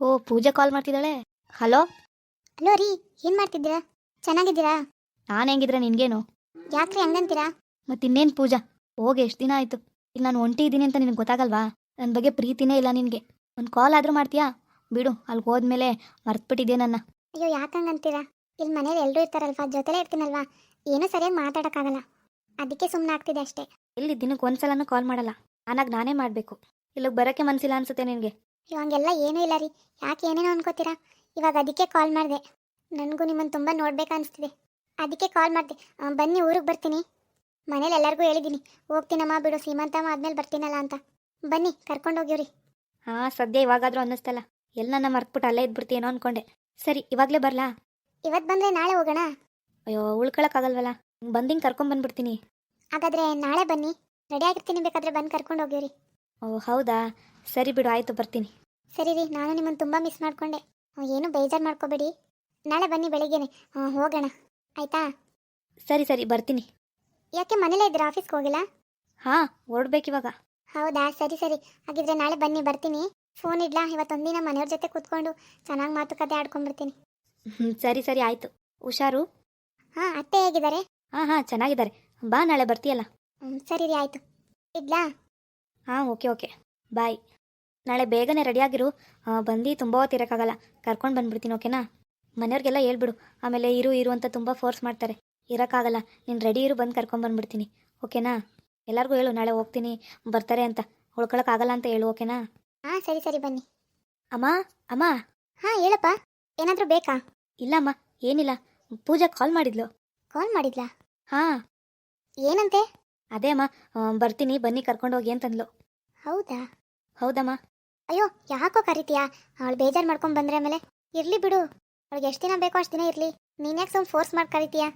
ಓ ಪೂಜಾ ಕಾಲ್ ಮಾಡ್ತಿದ್ದಾಳೆ? Hello hello ರೀ ಏನು ಮಾಡ್ತಿದ್ದೀರಾ? ಚೆನ್ನಾಗಿದ್ದೀರಾ? ನಾನು ಹೆಂಗಿದ್ರೆ ನಿನ್ಗೇನು? ಯಾಕ್ರಿ ಹಂಗಂತೀರಾ ಮತ್ತೆ ಇನ್ನೇನು ಪೂಜಾ? ಹೋಗಿ ಎಷ್ಟು ದಿನ ಆಯ್ತು. ಈಗ ನಾನು ಒಂಟಿ ಇದ್ದೀನಿ ಅಂತ ನಿನಗೆ ಗೊತ್ತಾಗಲ್ವಾ? ನನ್ನ ಬಗ್ಗೆ ಪ್ರೀತಿನೇ ಇಲ್ಲ ನಿನಗೆ. ಒಂದು ಕಾಲ್ ಆದರೂ ಮಾಡ್ತೀಯಾ? ಬಿಡು ಅಲ್ಲಿ ಹೋದ್ಮೇಲೆ ಮರ್ತ್ಬಿಟ್ಟಿದ್ದೆ ನನ್ನ. ಅಯ್ಯೋ ಯಾಕಂಗಂತೀರಾ ಇಲ್ಲಿ ಮನೇಲಿ ಎಲ್ಲರೂ ಇರ್ತಾರಲ್ವಾ ಜೊತೆಲೇ ಇರ್ತೀನಲ್ವಾ? ಏನೂ ಸರಿಯಾಗಿ ಮಾತಾಡೋಕ್ಕಾಗಲ್ಲ. ಅದಕ್ಕೆ ಸುಮ್ಮನೆ ಆಗ್ತಿದೆ ಅಷ್ಟೇ. ಇಲ್ಲಿ ದಿನಕ್ಕೆ ಒಂದ್ಸಲನೂ ಕಾಲ್ ಮಾಡಲ್ಲ. ನಾನಾಗ ನಾನೇ ಮಾಡಬೇಕು. ಇಲ್ಲಿಗೆ ಬರೋಕ್ಕೆ ಮನಸ್ಸಿಲ್ಲ ಅನ್ಸುತ್ತೆ ನಿನಗೆ. ಅಯ್ಯೋ ಹಂಗೆಲ್ಲ ಏನೂ ಇಲ್ಲ ರೀ. ಯಾಕೆ ಏನೇನೋ ಅನ್ಕೋತೀರಾ? ಇವಾಗ ಅದಕ್ಕೆ ಕಾಲ್ ಮಾಡಿದೆ. ನನಗೂ ನಿಮ್ಮನ್ನು ತುಂಬ ನೋಡ್ಬೇಕು ಅನಿಸ್ತಿದೆ. ಅದಕ್ಕೆ ಕಾಲ್ ಮಾಡಿದೆ. ಬನ್ನಿ ಊರಿಗೆ ಬರ್ತೀನಿ. ಮನೇಲಿ ಎಲ್ಲರಿಗೂ ಹೇಳಿದ್ದೀನಿ ಹೋಗ್ತೀನಮ್ಮ ಬಿಡು ಸೀಮಂತಮ್ಮ ಆದ್ಮೇಲೆ ಬರ್ತೀನಲ್ಲ ಅಂತ. ಬನ್ನಿ ಕರ್ಕೊಂಡು ಹೋಗಿವ್ರಿ ಹಾಂ ಸದ್ಯ ಇವಾಗಾದರೂ ಅನ್ನಿಸ್ತಲ್ಲ. ಎಲ್ಲ ನನ್ನ ಮರ್ತ್ಬಿಟ್ಟು ಅಲ್ಲೇ ಇದ್ಬಿಡ್ತೀನೋ ಅನ್ಕೊಂಡೆ. ಸರಿ ಇವಾಗಲೇ ಬರಲಾ? ಇವತ್ತು ಬಂದರೆ ನಾಳೆ ಹೋಗೋಣ? ಅಯ್ಯೋ ಉಳ್ಕೊಳಕ್ಕಾಗಲ್ವಲ್ಲ? ಬಂದಿಂಗೆ ಕರ್ಕೊಂಬಂದ್ಬಿಡ್ತೀನಿ ಹಾಗಾದರೆ ನಾಳೆ ಬನ್ನಿ. ರೆಡಿ ಆಗಿರ್ತೀನಿ ಬೇಕಾದ್ರೆ ಬಂದು ಕರ್ಕೊಂಡು ಹೋಗಿವ್ರಿ ಓ ಹೌದಾ? ಸರಿ ಬಿಡು ಆಯಿತು ಬರ್ತೀನಿ. ಸರಿ ರೀ ನಾನು ನಿಮ್ಮನ್ನು ತುಂಬ ಮಿಸ್ ಮಾಡ್ಕೊಂಡೆ. ಏನು ಬೇಜಾರು ಮಾಡ್ಕೋಬೇಡಿ. ನಾಳೆ ಬನ್ನಿ ಬೆಳಿಗ್ಗೆನೆ. ಹೋಗೋಣ. ಆಯ್ತಾ? ಸರಿ ಸರಿ ಬರ್ತೀನಿ. ಯಾಕೆ ಮನೇಲೇ ಇದ್ದೀರಾ ಆಫೀಸ್ಗೆ ಹೋಗಿಲ್ಲ? ಹಾಂ ಹೊರಡ್ಬೇಕಿವಾಗ ಹೌದಾ? ಸರಿ ಸರಿ. ಹಾಗಿದ್ರೆ ನಾಳೆ ಬನ್ನಿ ಬರ್ತೀನಿ. ಫೋನ್ ಇಡ್ಲಾ? ಇವತ್ತೊಂದಿನ ಮನೆಯವ್ರ ಜೊತೆ ಕೂತ್ಕೊಂಡು ಚೆನ್ನಾಗಿ ಮಾತುಕತೆ ಆಡ್ಕೊಂಡ್ಬಿಡ್ತೀನಿ. ಹ್ಞೂ ಸರಿ ಸರಿ ಆಯಿತು. ಹುಷಾರು? ಹಾಂ ಅತ್ತೆ ಹೇಗಿದ್ದಾರೆ? ಹಾಂ ಹಾಂ ಚೆನ್ನಾಗಿದ್ದಾರೆ. ಬಾ ನಾಳೆ ಬರ್ತೀಯಲ್ಲ? ಹ್ಞೂ ಸರಿ ರೀ ಆಯಿತು. ಇಡ್ಲಾ? ಹಾಂ ಓಕೆ ಓಕೆ. ಬಾಯ್. ನಾಳೆ ಬೇಗನೆ ರೆಡಿಯಾಗಿರು. ಬಂದು ತುಂಬ ಹೊತ್ತಿರೋಕ್ಕಾಗಲ್ಲ ಕರ್ಕೊಂಡು ಬಂದ್ಬಿಡ್ತೀನಿ ಓಕೆನಾ? ಮನೆಯವ್ರಿಗೆಲ್ಲ ಹೇಳ್ಬಿಡು. ಆಮೇಲೆ ಇರು ಇರು ಅಂತ ತುಂಬ ಫೋರ್ಸ್ ಮಾಡ್ತಾರೆ. ಇರೋಕ್ಕಾಗಲ್ಲ. ನೀನು ರೆಡಿ ಇರು ಬಂದು ಕರ್ಕೊಂಬಂದ್ಬಿಡ್ತೀನಿ ಓಕೆನಾ? ಎಲ್ಲರಿಗೂ ಹೇಳು ನಾಳೆ ಹೋಗ್ತೀನಿ ಬರ್ತಾರೆ ಅಂತ. ಉಳ್ಕೊಳಕ್ಕಾಗಲ್ಲ ಅಂತ ಹೇಳು ಓಕೆನಾ? ಹಾಂ ಸರಿ ಸರಿ ಬನ್ನಿ. ಅಮ್ಮ ಅಮ್ಮ? ಹಾಂ ಹೇಳಪ್ಪ. ಏನಾದರೂ ಬೇಕಾ? ಇಲ್ಲಮ್ಮ ಏನಿಲ್ಲ. ಪೂಜಾ ಕಾಲ್ ಮಾಡಿದ್ಲು. ಕಾಲ್ ಮಾಡಿದ್ಲಾ? ಹಾಂ. ಏನಂತೆ? ಅದೇ ಅಮ್ಮ ಆ, ಬರ್ತೀನಿ ಬನ್ನಿ ಕರ್ಕೊಂಡೋಗಿ ಅಂತಂದ್ಲು. ಹೌದಾ? ಹೌದಮ್ಮ. ಅಯ್ಯೋ ಯಾಕೋ ಕರಿತೀಯಾ? ಅವಳು ಬೇಜಾರು ಮಾಡ್ಕೊಂಡು ಬಂದ್ರೆ ಆಮೇಲೆ ಇರ್ಲಿ ಬಿಡು. ಅವಳಿಗೆ ಎಷ್ಟು ದಿನ ಬೇಕೋ ಅಷ್ಟು ದಿನ ಇರ್ಲಿ. ನೀನ್ಯಾಕೆ ಸುಮ್ಮನೆ ಫೋರ್ಸ್ ಮಾಡಿ ಕರಿತೀಯಾ?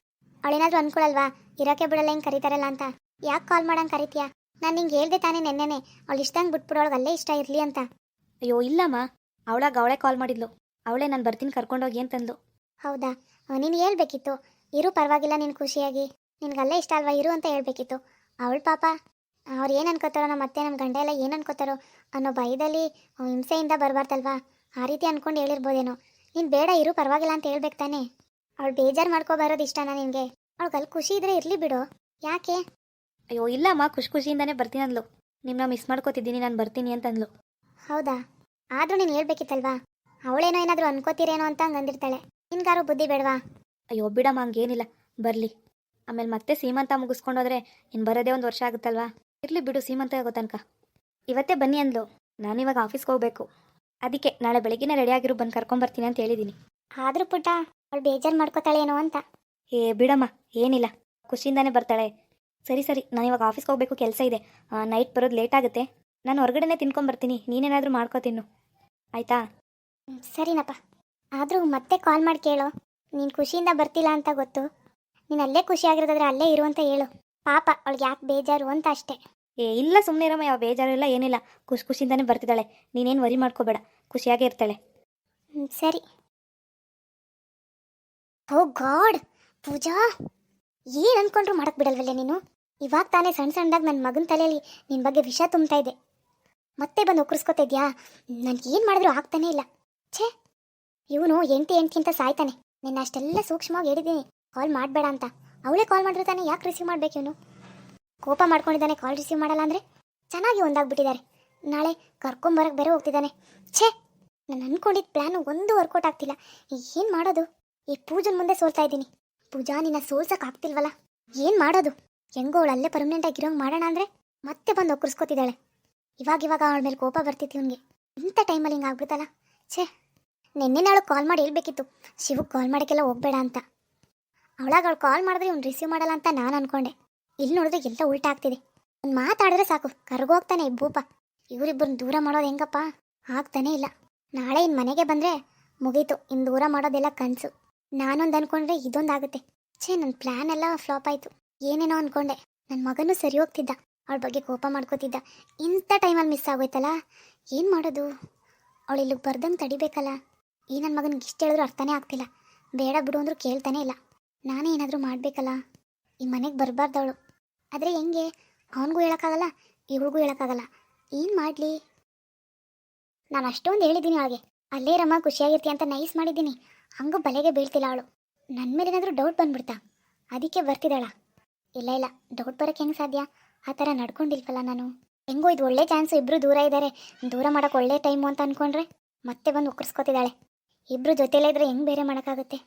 ಅವಳೇನಾದ್ರೂ ಅನ್ಕೊಳಲ್ವಾ? ಇರೋಕೆ ಬಿಡಲ್ಲ ಹಿಂಗೆ ಕರೀತಾರಲ್ಲ ಅಂತ. ಯಾಕೆ ಕಾಲ್ ಮಾಡಂಗೆ ಕರಿತೀಯಾ? ನಾನು ನಿಂಗೆ ಹೇಳ್ದೆ ತಾನೇ ನೆನ್ನೆನೆ. ಅವಳು ಇಷ್ಟಂಗೆ ಬಿಟ್ಬಿಡು ಅವಳಿಗೆ ಅಲ್ಲೇ ಇಷ್ಟ ಇರಲಿ ಅಂತ. ಅಯ್ಯೋ ಇಲ್ಲಮ್ಮ. ಅವಳಾಗ ಅವಳೇ ಕಾಲ್ ಮಾಡಿದ್ಲು. ಅವಳೇ ನಾನು ಬರ್ತೀನಿ ಕರ್ಕೊಂಡೋಗಿ ಅಂತಂದು ಹೌದಾ? ನೀನು ಹೇಳ್ಬೇಕಿತ್ತು. ಇರು ಪರವಾಗಿಲ್ಲ ನೀನು ಖುಷಿಯಾಗಿ. ನಿನಗಲ್ಲೇ ಇಷ್ಟ ಅಲ್ವಾ? ಇರು ಅಂತ ಹೇಳ್ಬೇಕಿತ್ತು. ಅವಳು ಪಾಪ. ಅವ್ರು ಏನು ಅನ್ಕೋತಾರೋ ನಮ್ಮ ಅತ್ತೆ ನಮ್ಮ ಗಂಡ ಎಲ್ಲ ಏನು ಅನ್ಕೋತಾರೋ ಅನ್ನೋ ಭಯದಲ್ಲಿ ಅವ್ನ್ ಹಿಂಸೆಯಿಂದ ಬರಬಾರ್ದಲ್ವಾ? ಆ ರೀತಿ ಅನ್ಕೊಂಡು ಹೇಳಿರ್ಬೋದೇನೋ. ನೀನು ಬೇಡ ಇರು ಪರವಾಗಿಲ್ಲ ಅಂತ ಹೇಳ್ಬೇಕು ತಾನೆ. ಅವಳು ಬೇಜಾರು ಮಾಡ್ಕೋ ಬರೋದು ಇಷ್ಟನಾ ನಿನಗೆ? ಅಲ್ಲಿ ಖುಷಿ ಇದ್ರೆ ಇರಲಿ ಬಿಡು. ಯಾಕೆ? ಅಯ್ಯೋ ಇಲ್ಲಮ್ಮ ಖುಷಿ ಖುಷಿಯಿಂದಾನೇ ಬರ್ತೀನಿ ಅಂದ್ಲು. ನಿಮ್ಮನ್ನ ಮಿಸ್ ಮಾಡ್ಕೋತಿದ್ದೀನಿ ನಾನು ಬರ್ತೀನಿ ಅಂತಂದ್ಲು ಹೌದಾ? ಆದರೂ ನೀನು ಹೇಳ್ಬೇಕಿತ್ತಲ್ವಾ? ಅವಳೇನೋ ಏನಾದರೂ ಅನ್ಕೋತೀರೇನೋ ಅಂತ ಹಂಗೆ ಅಂದಿರ್ತಾಳೆ. ನಿನ್ಗಾರು ಬುದ್ಧಿ ಬೇಡವಾ? ಅಯ್ಯೋ ಬಿಡಮ್ಮ ಹಂಗೇನಿಲ್ಲ. ಬರಲಿ. ಆಮೇಲೆ ಮತ್ತೆ ಸೀಮಂತ ಮುಗಿಸ್ಕೊಂಡೋದ್ರೆ ಇನ್ನು ಬರೋದೇ ಒಂದು ವರ್ಷ ಆಗುತ್ತಲ್ವಾ? ಇರಲಿ ಬಿಡು ಸೀಮಂತ ಆಗೋ ತನಕ. ಇವತ್ತೇ ಬನ್ನಿ ಅಂದ್ಲು. ನಾನಿವಾಗ ಆಫೀಸ್ಗೆ ಹೋಗಬೇಕು. ಅದಕ್ಕೆ ನಾಳೆ ಬೆಳಗ್ಗೆನೇ ರೆಡಿಯಾಗಿರು ಬಂದು ಕರ್ಕೊಂಬರ್ತೀನಿ ಅಂತ ಹೇಳಿದ್ದೀನಿ ಆದರೂ ಪುಟ್ಟ ಅವಳು ಬೇಜಾರು ಮಾಡ್ಕೋತಾಳೇನೋ ಅಂತ. ಏ ಬಿಡಮ್ಮ ಏನಿಲ್ಲ. ಖುಷಿಯಿಂದಾನೇ ಬರ್ತಾಳೆ. ಸರಿ ಸರಿ ನಾನು ಇವಾಗ ಆಫೀಸ್ಗೆ ಹೋಗಬೇಕು ಕೆಲಸ ಇದೆ. ನೈಟ್ ಬರೋದು ಲೇಟ್ ಆಗುತ್ತೆ. ನಾನು ಹೊರಗಡೆನೇ ತಿನ್ಕೊಂಬರ್ತೀನಿ. ನೀನೇನಾದರೂ ಮಾಡ್ಕೋ ತಿನ್ನು. ಆಯಿತಾ? ಸರಿನಪ್ಪ. ಆದರೂ ಮತ್ತೆ ಕಾಲ್ ಮಾಡಿ ಕೇಳು. ನೀನು ಖುಷಿಯಿಂದ ಬರ್ತಿಲ್ಲ ಅಂತ ಗೊತ್ತು. ನೀನು ಅಲ್ಲೇ ಖುಷಿಯಾಗಿರೋದಾದ್ರೆ ಅಲ್ಲೇ ಇರು ಅಂತ ಹೇಳು. ಪಾಪ ಅವಳಿಗೆ ಯಾಕೆ ಬೇಜಾರು ಅಂತ ಅಷ್ಟೇ. ಏ ಇಲ್ಲ ಸುಮ್ಮನೆ ಇರಮ್ಮ ಯಾವ ಬೇಜಾರು ಇಲ್ಲ ಏನಿಲ್ಲ. ಖುಷಿ ಖುಷಿಯಿಂದನೇ ಬರ್ತಿದ್ದಾಳೆ. ನೀನೇನು ವರಿ ಮಾಡ್ಕೋಬೇಡ. ಖುಷಿಯಾಗೇ ಇರ್ತಾಳೆ. ಹ್ಮ್, ಸರಿ. Oh god! ಪೂಜಾ! ಏನ್ ಅನ್ಕೊಂಡ್ರು ಮಾಡಕ್ ಬಿಡಲ್ವಲ್ಲೇ ನೀನು? ಇವಾಗ ತಾನೇ ಸಣ್ಣ ಸಣ್ಣದಾಗ ನನ್ನ ಮಗನ ತಲೆಯಲ್ಲಿ ನಿನ್ನ ಬಗ್ಗೆ ವಿಷ ತುಂಬ್ತಾ ಇದೆ. ಮತ್ತೆ ಬಂದು ಒಕ್ಕರ್ಸ್ಕೊತಾ ಇದ್ಯಾ? ನನ್ಗೆ ಏನು ಮಾಡಿದ್ರು ಆಗ್ತಾನೇ ಇಲ್ಲ. ಛೇ! ಇವನು ಎಂಟಿ ಎಂಟಿ ಅಂತ ಸಾಯ್ತಾನೆ. ನಿನ್ನ ಅಷ್ಟೆಲ್ಲ ಸೂಕ್ಷ್ಮವಾಗಿ ಹೇಳಿದ್ದೀನಿ. ಕಾಲ್ ಮಾಡಬೇಡ ಅಂತ. ಅವಳೇ ಕಾಲ್ ಮಾಡಿರ್ತಾನೆ, ಯಾಕೆ ರಿಸೀವ್ ಮಾಡ್ಬೇಕು ಇವನು? ಕೋಪ ಮಾಡ್ಕೊಂಡಿದ್ದಾನೆ ಕಾಲ್ ರಿಸೀವ್ ಮಾಡಲ್ಲ ಅಂದರೆ? ಚೆನ್ನಾಗಿ ಒಂದಾಗ್ಬಿಟ್ಟಿದ್ದಾರೆ. ನಾಳೆ ಕರ್ಕೊಂಬರಕ್ಕೆ ಬೇರೆ ಹೋಗ್ತಿದ್ದಾನೆ. ಛೇ! ನಾನು ಅನ್ಕೊಂಡಿದ್ದ ಪ್ಲ್ಯಾನು ಒಂದು ವರ್ಕೌಟ್ ಆಗ್ತಿಲ್ಲ. ಏನು ಮಾಡೋದು? ಈ ಪೂಜನ್ ಮುಂದೆ ಸೋಲ್ತಾ ಇದ್ದೀನಿ. ಪೂಜಾ, ನಿನ್ನ ಸೋಲ್ಸಕ್ ಆಗ್ತಿಲ್ವಲ್ಲ? ಏನು ಮಾಡೋದು? ಹೆಂಗೋ ಅವಳು ಅಲ್ಲೇ ಪರ್ಮನೆಂಟ್ ಆಗಿರೋಂಗೆ ಮಾಡೋಣ ಅಂದರೆ ಮತ್ತೆ ಬಂದು ಒಕ್ಕರ್ಸ್ಕೊತಿದ್ದಾಳೆ. ಇವಾಗ ಇವಾಗ ಅವಳ ಮೇಲೆ ಕೋಪ ಬರ್ತಿತ್ತು ಇವನಿಗೆ. ಇಂಥ ಟೈಮಲ್ಲಿ ಹಿಂಗೆ ಆಗ್ಬಿಡ್ತಲ್ಲ ಛೇ! ನಿನ್ನೆ ನಾಳು ಕಾಲ್ ಮಾಡಿ ಹೇಳ್ಬೇಕಿತ್ತು. ಶಿವಕ್ಕೆ ಕಾಲ್ ಮಾಡೋಕ್ಕೆಲ್ಲ ಹೋಗ್ಬೇಡ ಅಂತ. ಅವಳಾಗ ಅವಳು ಕಾಲ್ ಮಾಡಿದ್ರೆ ಇವ್ನು ರಿಸೀವ್ ಮಾಡಲ್ಲ ಅಂತ ನಾನು ಅನ್ಕೊಂಡೆ. ಇಲ್ಲಿ ನೋಡಿದ್ರೆ ಎಲ್ಲ ಉಲ್ಟಾ ಆಗ್ತಿದೆ. ಒಂದು ಮಾತಾಡಿದ್ರೆ ಸಾಕು ಕರ್ಗೋಗ್ತಾನೆ ಈ ಇವರಿಬ್ಬರನ್ನ ದೂರ ಮಾಡೋದು ಹೆಂಗಪ್ಪ? ಆಗ್ತಾನೇ ಇಲ್ಲ. ನಾಳೆ ಇನ್ನು ಮನೆಗೆ ಬಂದರೆ ಮುಗೀತು ಇನ್ನು ದೂರ ಮಾಡೋದೆಲ್ಲ ಕನಸು. ನಾನೊಂದು ಅನ್ಕೊಂಡ್ರೆ ಇದೊಂದಾಗುತ್ತೆ ಛೇ ನನ್ನ ಪ್ಲ್ಯಾನ್ ಎಲ್ಲ ಫ್ಲಾಪ್ ಆಯಿತು. ಏನೇನೋ ಅನ್ಕೊಂಡೆ. ನನ್ನ ಮಗನೂ ಸರಿ ಹೋಗ್ತಿದ್ದ. ಅವಳ ಬಗ್ಗೆ ಕೋಪ ಮಾಡ್ಕೋತಿದ್ದ. ಇಂಥ ಟೈಮಲ್ಲಿ ಮಿಸ್ ಆಗೋಯ್ತಲ್ಲ? ಏನು ಮಾಡೋದು? ಅವಳು ಇಲ್ಲಿಗೆ ಬರ್ದಂಗೆ ತಡಿಬೇಕಲ್ಲ? ಈ ನನ್ನ ಮಗನಿಗೆ ಇಷ್ಟು ಹೇಳಿದ್ರು ಅರ್ಥನೇ ಆಗ್ತಿಲ್ಲ. ಬೇಡ ಬಿಡು ಅಂದ್ರೂ ಕೇಳ್ತಾನೆ ಇಲ್ಲ. ನಾನೇ ಏನಾದರೂ ಮಾಡಬೇಕಲ್ಲ? ಈ ಮನೆಗೆ ಬರಬಾರ್ದವಳು. ಆದರೆ ಹೆಂಗೆ? ಅವನಿಗೂ ಹೇಳೋಕ್ಕಾಗಲ್ಲ, ಇವಳಿಗೂ ಹೇಳೋಕ್ಕಾಗಲ್ಲ. ಏನು ಮಾಡಲಿ? ನಾನು ಅಷ್ಟೊಂದು ಹೇಳಿದ್ದೀನಿ ಅವಳಿಗೆ. ಅಲ್ಲೇ ರಮ್ಮ ಖುಷಿಯಾಗಿರ್ತಿ ಅಂತ ನೈಸ್ ಮಾಡಿದ್ದೀನಿ. ಹಂಗೂ ಬಲೆಗೆ ಬೀಳ್ತಿಲ್ಲ ಅವಳು. ನನ್ನ ಮೇಲೆ ಏನಾದರೂ ಡೌಟ್ ಬಂದ್ಬಿಡ್ತಾ? ಅದಕ್ಕೆ ಬರ್ತಿದ್ದಾಳ. ಇಲ್ಲ ಇಲ್ಲ. ಡೌಟ್ ಬರೋಕ್ಕೆ ಹೆಂಗೆ ಸಾಧ್ಯ? ಆ ಥರ ನಡ್ಕೊಂಡಿಲ್ವಲ್ಲ ನಾನು. ಹೆಂಗೋ ಇದು ಒಳ್ಳೆ ಚಾನ್ಸು ಇಬ್ಬರು ದೂರ ಇದ್ದಾರೆ ದೂರ ಮಾಡೋಕೆ ಒಳ್ಳೆ ಟೈಮು ಅಂತ ಅಂದ್ಕೊಂಡ್ರೆ ಮತ್ತೆ ಬಂದು ಒಕ್ಕರ್ಸ್ಕೊತಿದ್ದಾಳೆ ಇಬ್ಬರು ಜೊತೆಲೇ ಇದ್ದರೆ ಹೆಂಗೆ ಬೇರೆ ಮಾಡೋಕ್ಕಾಗುತ್ತೆ?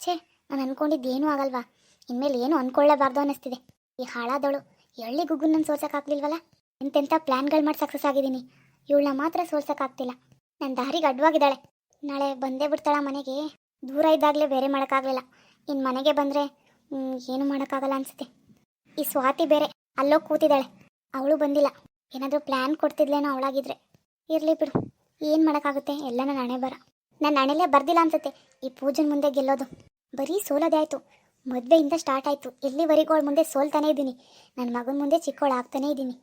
ಛೇ ನಾನು ಅಂದ್ಕೊಂಡಿದ್ದು ಏನೂ ಆಗಲ್ವಾ? ಇನ್ಮೇಲೆ ಏನು ಅಂದ್ಕೊಳ್ಳೇಬಾರ್ದು ಅನ್ನಿಸ್ತಿದೆ. ಈ ಹಾಳಾದವಳು ಎಳ್ಳಿ ಗುಗ್ಗು ನನ್ನ ಸೋಲ್ಸೋಕ್ಕಾಗ್ಲಿಲ್ವಲ್ಲ ಎಂತೆಂಥ ಪ್ಲ್ಯಾನ್ಗಳು ಮಾಡಿ ಸಕ್ಸಸ್ ಆಗಿದ್ದೀನಿ. ಇವಳನ್ನ ಮಾತ್ರ ಸೋಲ್ಸೋಕ್ಕಾಗ್ತಿಲ್ಲ ನನ್ನ ದಾರಿಗೆ ಅಡ್ವಾಗಿದ್ದಾಳೆ. ನಾಳೆ ಬಂದೇ ಬಿಡ್ತಾಳ ಮನೆಗೆ? ದೂರ ಇದ್ದಾಗಲೇ ಬೇರೆ ಮಾಡೋಕ್ಕಾಗಲಿಲ್ಲ. ಇನ್ನು ಮನೆಗೆ ಬಂದರೆ ಏನು ಮಾಡೋಕ್ಕಾಗಲ್ಲ ಅನಿಸುತ್ತೆ. ಈ ಸ್ವಾತಿ ಬೇರೆ ಅಲ್ಲೋ ಕೂತಿದ್ದಾಳೆ. ಅವಳು ಬಂದಿಲ್ಲ. ಏನಾದರೂ ಪ್ಲ್ಯಾನ್ ಕೊಡ್ತಿದ್ಲೇನೋ ಅವಳಾಗಿದ್ರೆ. ಇರಲಿ ಬಿಡು. ಏನು ಮಾಡೋಕ್ಕಾಗುತ್ತೆ? ಎಲ್ಲ ನನ್ನ ಬರ ನನ್ನ ಹಣೆಲೇ ಬರ್ದಿಲ್ಲ ಅನ್ಸುತ್ತೆ. ಈ ಪೂಜನ್ ಮುಂದೆ ಗೆಲ್ಲೋದು. ಬರೀ ಸೋಲೋದೇ ಆಯಿತು. ಮದುವೆಯಿಂದ ಸ್ಟಾರ್ಟ್ ಆಯಿತು. ಎಲ್ಲಿವರೆಗೂ ಅವಳ ಮುಂದೆ ಸೋಲ್ತಾನೇ ಇದ್ದೀನಿ. ನನ್ನ ಮಗನ ಮುಂದೆ ಚಿಕ್ಕವಳು ಆಗ್ತಾನೇ ಇದ್ದೀನಿ.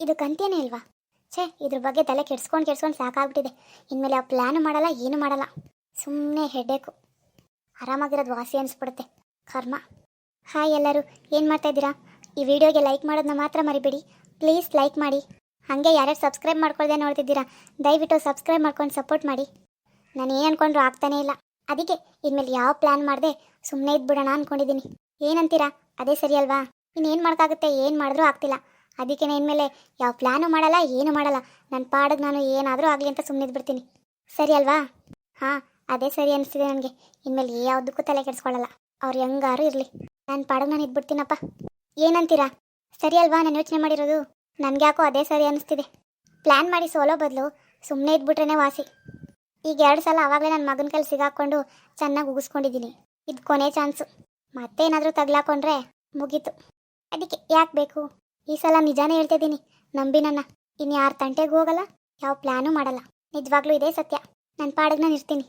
ಇದು ಕಂತೇನೇ ಅಲ್ವಾ ಛೇ, ಇದ್ರ ಬಗ್ಗೆ ತಲೆ ಕೆಡ್ಸ್ಕೊಂಡು ಕೆಡ್ಸ್ಕೊಂಡು ಸಾಕಾಗ್ಬಿಟ್ಟಿದೆ. ಇನ್ಮೇಲೆ ಆ ಪ್ಲ್ಯಾನು ಮಾಡಲ್ಲ, ಏನು ಮಾಡಲ್ಲ. ಸುಮ್ಮನೆ ಹೆಡ್ಡೇಕು. ಆರಾಮಾಗಿರೋದು ವಾಸಿ ಅನಿಸ್ಬಿಡುತ್ತೆ. ಕರ್ಮ. ಹಾಯ್ ಎಲ್ಲರೂ, ಏನು ಮಾಡ್ತಾ ಇದ್ದೀರಾ? ಈ ವಿಡಿಯೋಗೆ ಲೈಕ್ ಮಾಡೋದನ್ನ ಮಾತ್ರ ಮರಿಬೇಡಿ. ಪ್ಲೀಸ್ ಲೈಕ್ ಮಾಡಿ. ಹಾಗೆ ಯಾರ್ಯಾರು ಸಬ್ಸ್ಕ್ರೈಬ್ ಮಾಡ್ಕೊಳ್ದೆ ನೋಡ್ತಿದ್ದೀರಾ, ದಯವಿಟ್ಟು ಸಬ್ಸ್ಕ್ರೈಬ್ ಮಾಡ್ಕೊಂಡು ಸಪೋರ್ಟ್ ಮಾಡಿ. ನಾನು ಏನು ಅನ್ಕೊಂಡ್ರು ಆಗ್ತಾನೇ ಇಲ್ಲ. ಅದಕ್ಕೆ ಇನ್ಮೇಲೆ ಯಾವ ಪ್ಲ್ಯಾನ್ ಮಾಡಿದೆ ಸುಮ್ಮನೆ ಇದ್ಬಿಡೋಣ ಅಂದ್ಕೊಂಡಿದ್ದೀನಿ ಏನಂತೀರಾ? ಅದೇ ಸರಿ ಅಲ್ವಾ? ಇನ್ನೇನು ಮಾಡೋಕ್ಕಾಗುತ್ತೆ ಏನು ಮಾಡಿದ್ರೂ ಆಗ್ತಿಲ್ಲ. ಅದಕ್ಕೆ ಇನ್ಮೇಲೆ ಯಾವ ಪ್ಲ್ಯಾನು ಮಾಡಲ್ಲ, ಏನು ಮಾಡಲ್ಲ. ನನ್ನ ಪಾಡಿಗೆ ನಾನು ಏನಾದರೂ ಆಗಲಿ ಅಂತ ಸುಮ್ಮನೆ ಇದ್ಬಿಡ್ತೀನಿ. ಸರಿ ಅಲ್ವಾ? ಹಾಂ, ಅದೇ ಸರಿ ಅನಿಸ್ತಿದೆ ನನಗೆ. ಇನ್ಮೇಲೆ ಯಾವುದಕ್ಕೂ ತಲೆ ಕೆಡಿಸ್ಕೊಳ್ಳಲ್ಲ ಅವ್ರು ಹೆಂಗಾರು ಇರಲಿ. ನನ್ನ ಪಾಡಿಗೆ ನಾನು ಇದ್ಬಿಡ್ತೀನಪ್ಪ. ಏನಂತೀರಾ? ಸರಿ ಅಲ್ವಾ ನಾನು ಯೋಚನೆ ಮಾಡಿರೋದು? ನನಗೆ ಯಾಕೋ ಅದೇ ಸರಿ ಅನಿಸ್ತಿದೆ. ಪ್ಲ್ಯಾನ್ ಮಾಡಿ ಸೋಲೋ ಬದಲು ಸುಮ್ಮನೆ ಇದ್ಬಿಟ್ರೇ ವಾಸಿ. ಈಗ ಎರಡು ಸಲ ಆವಾಗಲೇ ನನ್ನ ಮಗನ ಕೈಲಿ ಸಿಗಾಕೊಂಡು ಚೆನ್ನಾಗಿ ಉಗಿಸ್ಕೊಂಡಿದ್ದೀನಿ ಇದು ಕೊನೆ ಚಾನ್ಸು. ಮತ್ತೇನಾದರೂ ತಗ್ಲಾಕೊಂಡ್ರೆ ಮುಗೀತು. ಅದಕ್ಕೆ ಯಾಕೆ ಬೇಕು? ಈ ಸಲ ನಿಜಾನೇ ಹೇಳ್ತಿದ್ದೀನಿ ನಂಬಿ ನನ್ನ. ಇನ್ಯಾರ ಯಾರ ತಂಟೆಗೂ ಹೋಗಲ್ಲ, ಯಾವ ಪ್ಲ್ಯಾನೂ ಮಾಡಲ್ಲ. ನಿಜವಾಗ್ಲೂ ಇದೇ ಸತ್ಯ. ನನ್ನ ಪಾಡಿಗೆ ನಾನು ಇರ್ತೀನಿ